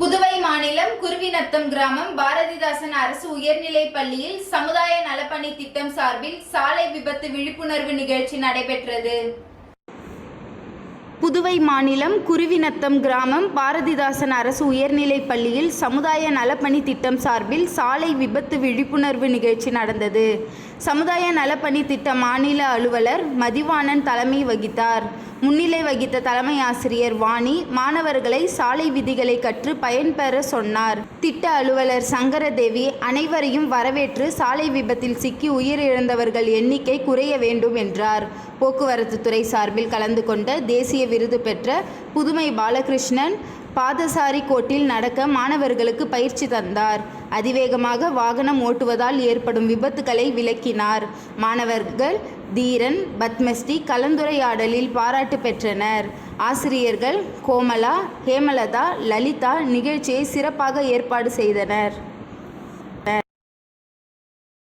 புதுவை மாநிலம் குருவிநத்தம் கிராமம் பாரதிதாசன் அரசு உயர்நிலைப் பள்ளியில் சமுதாய நலப்பணி திட்டம் சார்பில் சாலை விபத்து விழிப்புணர்வு நிகழ்ச்சி நடைபெற்றது. புதுவை மாநிலம் குருவிநத்தம் கிராமம் பாரதிதாசன் அரசு உயர்நிலைப் பள்ளியில் சமுதாய நலப்பணி திட்டம் சார்பில் சாலை விபத்து விழிப்புணர்வு நிகழ்ச்சி நடந்தது. சமுதாய நலப்பணி திட்ட மாநில அலுவலர் மதிவாணன் தலைமை வகித்தார். முன்னிலை வகித்த தலைமை ஆசிரியர் வாணி மாணவர்களை சாலை விதிகளை கற்று பயன்பெற சொன்னார். திட்ட அலுவலர் சங்கரதேவி அனைவரையும் வரவேற்று சாலை விபத்தில் சிக்கி உயிரிழந்தவர்கள் எண்ணிக்கை குறைய வேண்டும் என்றார். போக்குவரத்து துறை சார்பில் கலந்து கொண்ட தேசிய விருது பெற்ற புதுமை பாலகிருஷ்ணன் பாதசாரி கோட்டில் நடக்க மாணவர்களுக்கு பயிற்சி தந்தார். அதிவேகமாக வாகனம் ஓட்டுவதால் ஏற்படும் விபத்துகளை விளக்கினார். மாணவர்கள் தீரன் பத்மஸ்ரீ கலந்துரையாடலில் பாராட்டு பெற்றனர். ஆசிரியர்கள் கோமலா ஹேமலதா லலிதா நிகழ்ச்சியை சிறப்பாக ஏற்பாடு செய்தனர்.